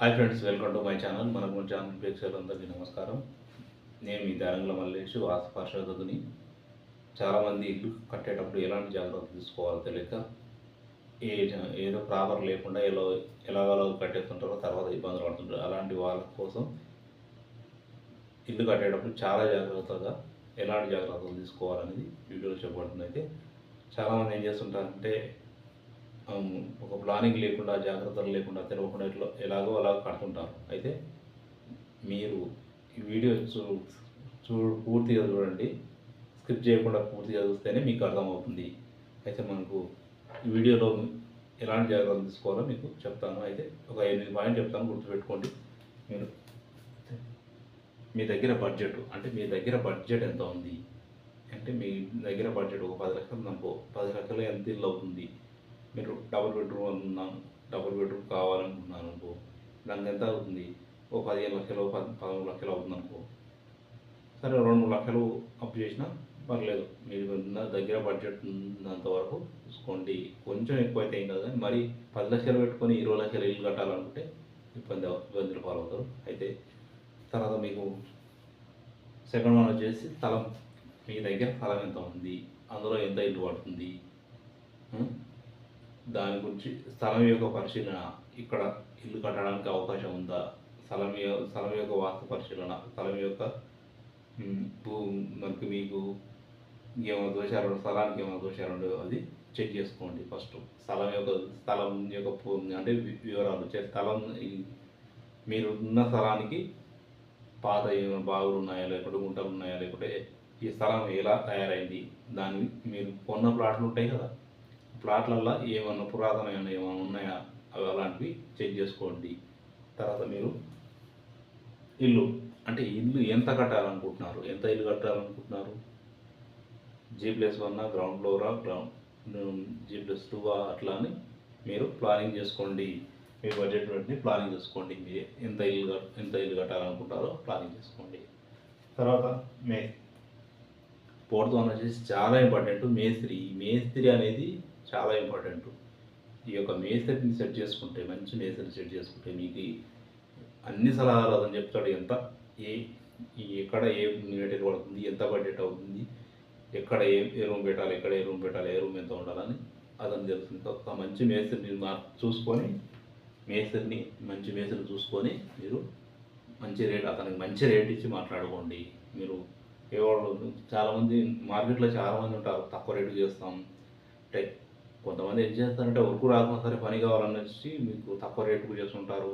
Hi friends welcome to my channel మన channel ప్రేక్షకులందరికీ నమస్కారం. నేను మీ దారంగుల మల్లేష్ వాస్తు పార్షదుని చాలామంది ఇల్లు కట్టేటప్పుడు ఎలాంటి జాగ్రత్తలు తీసుకోవాలో తెలియక ఏ ఏదో ప్రాపర్ లేకుండా ఎలా ఎలాగలో కట్టేస్తుంటారో తర్వాత ఇబ్బందులు పడుతుంటారు. అలాంటి వాళ్ళ కోసం ఇల్లు కట్టేటప్పుడు చాలా జాగ్రత్తగా ఎలాంటి జాగ్రత్తలు తీసుకోవాలనేది వీడియోలో చెప్పబడుతుంది. అయితే చాలామంది ఏం చేస్తుంటారంటే ఒక ప్లానింగ్ లేకుండా జాగ్రత్తలు లేకుండా తెలవకుండా ఇట్లా ఎలాగో అలా కడుతుంటారు. అయితే మీరు ఈ వీడియో చూ చూ పూర్తిగా చూడండి. స్కిప్ చేయకుండా పూర్తిగా చూస్తేనే మీకు అర్థమవుతుంది. అయితే మనకు ఈ వీడియోలో ఎలాంటి జాగ్రత్తలు తీసుకోవాలో మీకు చెప్తాను. అయితే ఒక ఎనిమిది పాయింట్ చెప్తాను గుర్తుపెట్టుకోండి. మీరు మీ దగ్గర బడ్జెట్ అంటే మీ దగ్గర బడ్జెట్ ఎంత ఉంది? అంటే మీ దగ్గర బడ్జెట్ ఒక పది లక్షలు అనుకో పది లక్షలు ఎంత ఇల్లు అవుతుంది? మీరు డబుల్ బెడ్రూమ్ అనుకున్నాను డబుల్ బెడ్రూమ్ కావాలనుకున్నాను అనుకో దానికి ఎంత అవుతుంది? ఓ పదిహేను లక్షలు పది పదమూడు లక్షలు అవుతుంది అనుకో. సరే రెండు మూడు లక్షలు అప్పు చేసినా పర్లేదు. మీరు దగ్గర బడ్జెట్ ఉన్నంత వరకు చూసుకోండి. కొంచెం ఎక్కువ అయితే ఏం కాదు కానీ మరి పది లక్షలు పెట్టుకొని ఇరవై లక్షలు ఇల్లు కట్టాలనుకుంటే ఇబ్బంది ఇబ్బందులు పాలవుతారు. అయితే తర్వాత మీకు సెకండ్ వన్ వచ్చేసి స్థలం. మీ దగ్గర స్థలం ఎంత ఉంది? అందులో ఎంత ఇల్లు పడుతుంది? దాని గురించి స్థలం యొక్క పరిశీలన ఇక్కడ ఇల్లు కట్టడానికి అవకాశం ఉందా? స్థలం స్థలం యొక్క వాస్తు పరిశీలన స్థలం యొక్క భూ మనకి మీకు ఏమైనా దోషాలు స్థలానికి ఏమైనా దోషాలు ఉండవు అది చెక్ చేసుకోండి ఫస్ట్. స్థలం యొక్క స్థలం యొక్క అంటే వివరాలు స్థలం మీరు ఉన్న స్థలానికి పాత ఏమైనా బావులు ఉన్నాయా లేకుంటే గుంటలు ఉన్నాయా లేకుంటే ఈ స్థలం ఎలా తయారైంది దాన్ని మీరు కొన్న ప్లాట్లు ఉంటాయి కదా. ప్లాట్లల్లో ఏమన్నా పురాతనమైన ఏమైనా ఉన్నాయా? అవి అలాంటివి చెక్ చేసుకోండి. తర్వాత మీరు ఇల్లు అంటే ఇల్లు ఎంత కట్టాలనుకుంటున్నారు? ఎంత ఇల్లు కట్టాలనుకుంటున్నారు? జీ ప్లస్ వన్ గ్రౌండ్ ఫ్లోరా గ్రౌండ్ జీ ప్లస్ టూ అట్లా అని మీరు ప్లానింగ్ చేసుకోండి. మీ బడ్జెట్ బట్టి ప్లానింగ్ చేసుకోండి. మీరు ఎంత ఇల్లు ఎంత ఇల్లు కట్టాలనుకుంటారో ప్లానింగ్ చేసుకోండి. తర్వాత మే ఫోర్త్ వన్ వచ్చేసి చాలా ఇంపార్టెంట్ మేస్త్రి ఈ మేస్త్రి అనేది చాలా ఇంపార్టెంట్ ఈ యొక్క మేస్త్రిని సెట్ చేసుకుంటే మంచి మేసరిని సెట్ చేసుకుంటే మీకు అన్ని సలహాలు అతను చెప్తాడు ఎంత ఏ ఈ ఎక్కడ ఏ మెటీరియల్ పడుతుంది ఎంత బడ్జెట్ అవుతుంది ఎక్కడ ఏ ఏ రూమ్ పెట్టాలి ఎక్కడ ఏ రూమ్ పెట్టాలి ఏ రూమ్ ఎంత ఉండాలని అతను తెలుస్తుంది ఒక మంచి మేస్త్రిని మా చూసుకొని మేస్త్రిని మంచి మేస్త్రిని చూసుకొని మీరు మంచి రేట్ అతనికి మంచి రేట్ ఇచ్చి మాట్లాడుకోండి. మీరు ఎవరు చాలామంది మార్కెట్లో చాలామంది ఉంటారు తక్కువ రేటు చేస్తాం అంటే కొంతమంది ఏం చేస్తారంటే వర్క్ రాకుండా సరే పని కావాలని మీకు తక్కువ రేటుకు చేస్తుంటారు.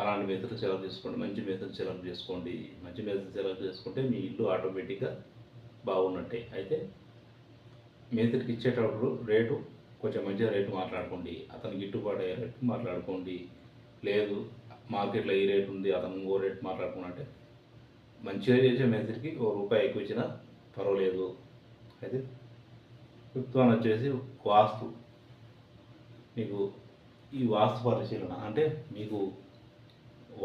అలాంటి మెథడ్ సెలెక్ట్ చేసుకోండి మంచి మెథడ్ సెలెక్ట్ చేసుకోండి. మంచి మెథడ్ సెలెక్ట్ చేసుకుంటే మీ ఇల్లు ఆటోమేటిక్గా బాగున్నట్టే. అయితే మేస్త్రికి ఇచ్చేటప్పుడు రేటు కొంచెం మంచిగా రేటు మాట్లాడుకోండి. అతనికి గిట్టుబాటు అయ్యే రేటు మాట్లాడుకోండి. లేదు మార్కెట్లో ఈ రేటు ఉంది అతను ఇంకో రేటు మాట్లాడుకున్నట్టే మంచిగా చేసే మేస్త్రికి ఓ రూపాయి ఎక్కువ ఇచ్చినా పర్వాలేదు. అయితే ఫిఫ్త్ వన్ వచ్చేసి వాస్తు. మీకు ఈ వాస్తు పరిశీలన అంటే మీకు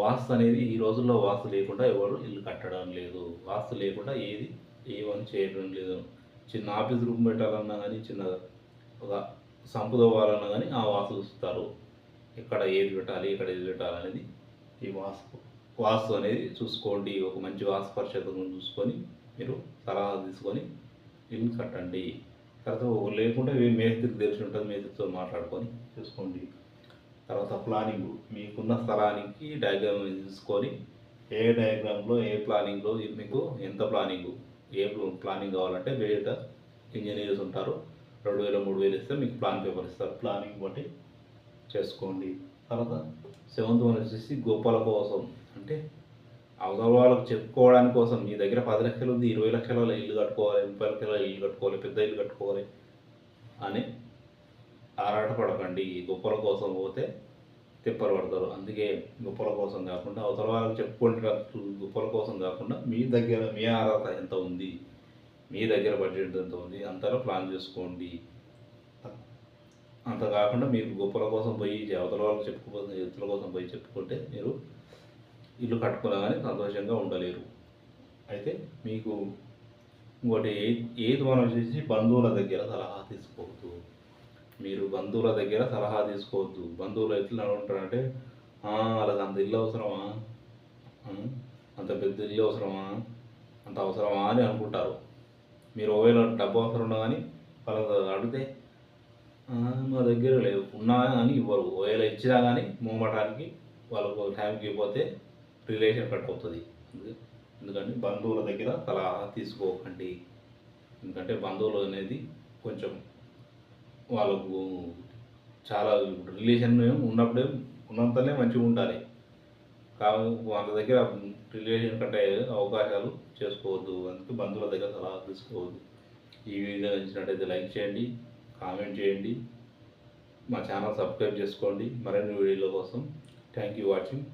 వాస్తు అనేది ఈ రోజుల్లో వాస్తు లేకుండా ఎవరు ఇల్లు కట్టడం లేదు. వాస్తు లేకుండా ఏది ఏమని చేయడం లేదు. చిన్న ఆఫీస్ రూమ్ పెట్టాలన్నా కానీ చిన్న ఒక సంపద అవ్వాలన్నా కానీ ఆ వాస్తు చూస్తారు. ఎక్కడ ఏది పెట్టాలి ఎక్కడ ఏది పెట్టాలి అనేది ఈ వాస్తు. వాస్తు అనేది చూసుకోండి. ఒక మంచి వాస్తు పరిశోధకులను చూసుకొని మీరు సలహా తీసుకొని ఇల్లు కట్టండి. తర్వాత లేకుంటే మేస్త్రికి తెలిసి ఉంటుంది మేస్త్రితో మాట్లాడుకొని చూసుకోండి. తర్వాత ప్లానింగ్ మీకున్న స్థలానికి డయాగ్రామ్ తీసుకొని ఏ డయాగ్రామ్లో ఏ ప్లానింగ్లో మీకు ఎంత ప్లానింగ్ ఏ ప్లానింగ్ కావాలంటే బయట ఇంజనీర్స్ ఉంటారు. రెండు వేల మూడు వేలు ఇస్తే మీకు ప్లాన్ పేపర్ ఇస్తారు. ప్లానింగ్ బట్టి చేసుకోండి. తర్వాత సెవెంత్ వన్ వచ్చేసి గోపాల కోసం. అంటే అవతల వాళ్ళకి చెప్పుకోవడానికి కోసం మీ దగ్గర పది లక్షలు ఉంది ఇరవై లక్షల ఇల్లు కట్టుకోవాలి ముప్పై లక్షల ఇల్లు కట్టుకోవాలి పెద్ద ఇల్లు కట్టుకోవాలి అని ఆరాటపడకండి. గొప్పల కోసం పోతే తిప్పలు పడతారు. అందుకే గొప్పల కోసం కాకుండా అవతల వాళ్ళకి చెప్పుకుంటే గొప్పల కోసం కాకుండా మీ దగ్గర మీ అర్హత ఎంత ఉంది మీ దగ్గర బడ్జెట్ ఎంత ఉంది అంతలో ప్లాన్ చేసుకోండి. అంత కాకుండా మీరు గొప్పల కోసం పోయి అవతల వాళ్ళకి చెప్పుకోకపోతే ఎత్తుల కోసం పోయి చెప్పుకుంటే మీరు ఇల్లు కట్టుకున్నా కానీ సంతోషంగా ఉండలేరు. అయితే మీకు ఇంకోటి ఏ ఏది మనం వచ్చేసి బంధువుల దగ్గర సలహా తీసుకోవద్దు. మీరు బంధువుల దగ్గర సలహా తీసుకోవద్దు. బంధువులు ఎట్లా ఉంటారంటే "ఆ, వాళ్ళకి అంత ఇల్లు అవసరమా? అంత పెద్ద ఇల్లు అవసరమా? అంత అవసరమా? అని అనుకుంటారు. మీరు ఒకవేళ డబ్బు అవసరం ఉన్నా కానీ వాళ్ళ అడిగితే మా దగ్గర లేవు. ఉన్నా అని ఇవ్వరు. ఒకవేళ ఇచ్చినా కానీ మూమటానికి వాళ్ళకు టైంకి ఇవ్వకపోతే రిలేషన్ కట్ అవుతుంది ఎందుకంటే బంధువుల దగ్గర సలహా తీసుకోకండి. ఎందుకంటే బంధువులు అనేది కొంచెం వాళ్ళకు చాలా రిలేషన్ ఉన్నప్పుడే ఉన్నంతనే మంచిగా ఉండాలి. కాబట్టి వాళ్ళ దగ్గర రిలేషన్ కట్టే అవకాశాలు చేసుకోవద్దు. అందుకే బంధువుల దగ్గర సలహా తీసుకోవద్దు. ఈ వీడియో నచ్చినట్టయితే లైక్ చేయండి కామెంట్ చేయండి మా ఛానల్ సబ్స్క్రైబ్ చేసుకోండి. మరిన్ని వీడియోల కోసం థ్యాంక్ యూ వాచింగ్.